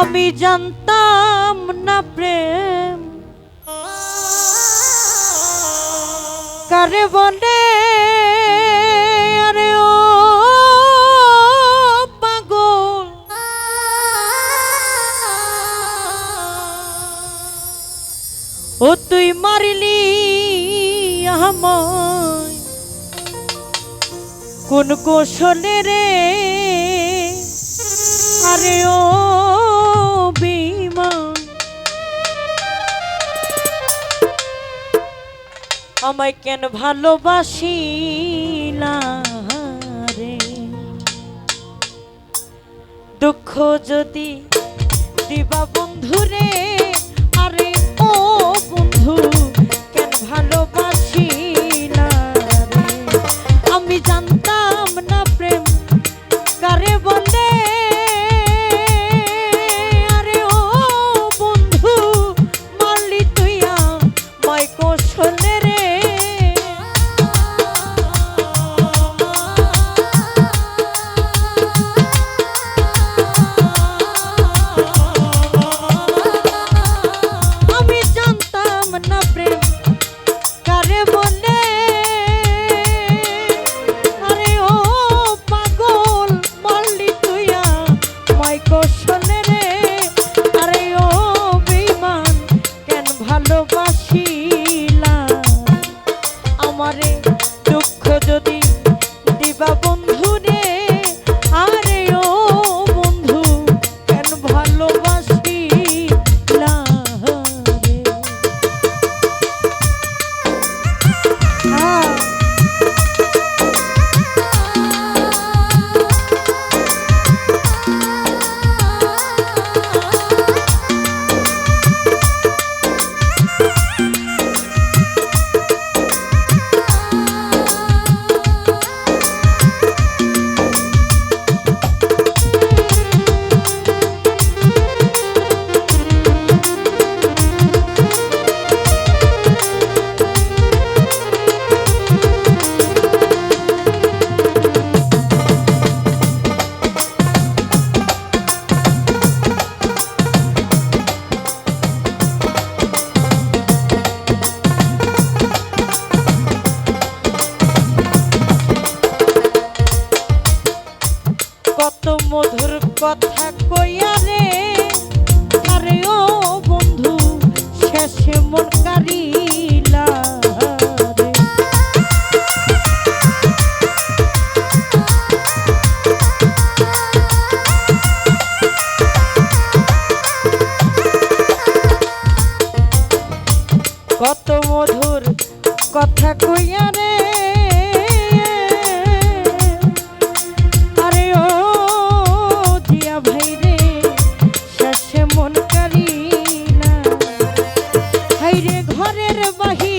আমি জানতাম না প্রেম। কারে বলে? আরে ও পাগল। ও তুই মারিলি আমায়। কোন কৌশলে রে? আরে ও আমায় কেন ভালোবাসি না রে? দুঃখ যদি দিবা বন্ধুরে কথা কইয়া রে আরে ও বন্ধু শেষে মন কত মধুর কথা কইয়া হাই রে ঘরের বাহি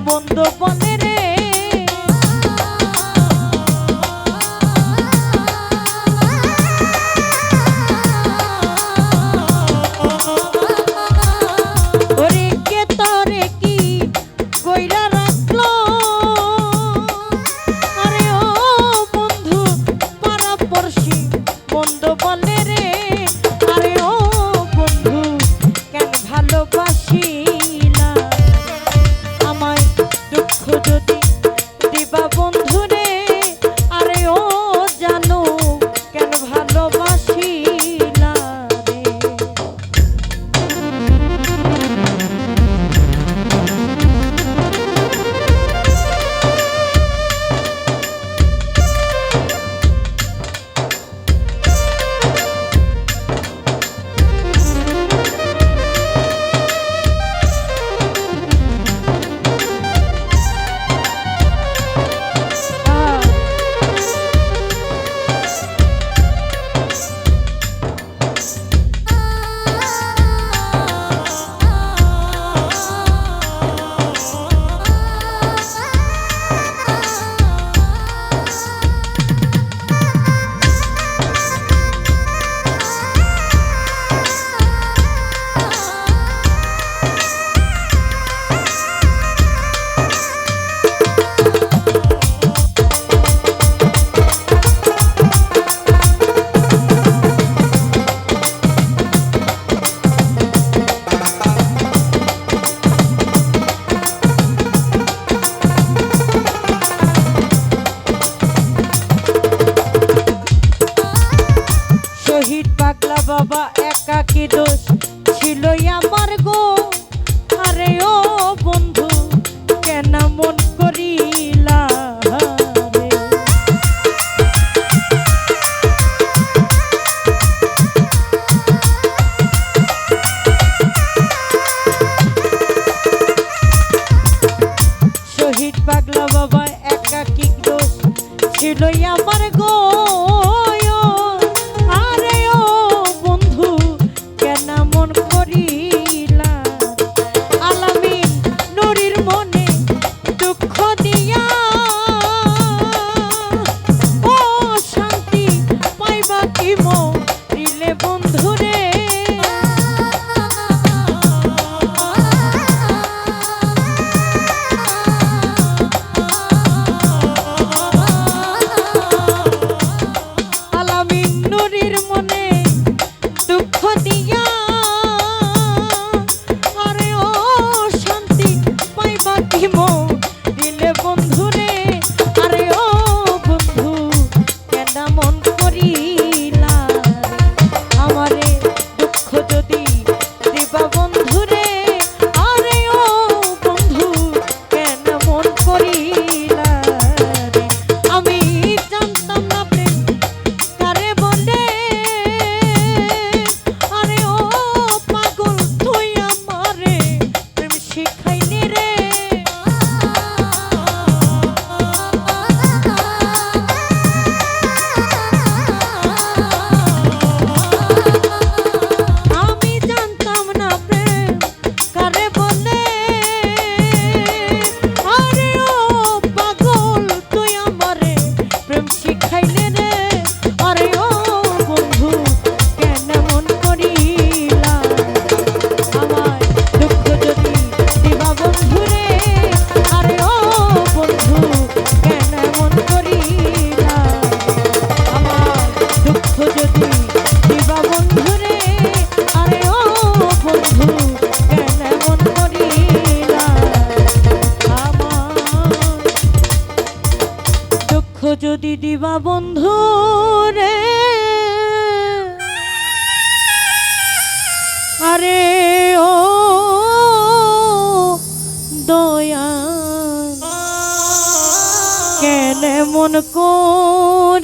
বন্ধ বনে মন মন করিলা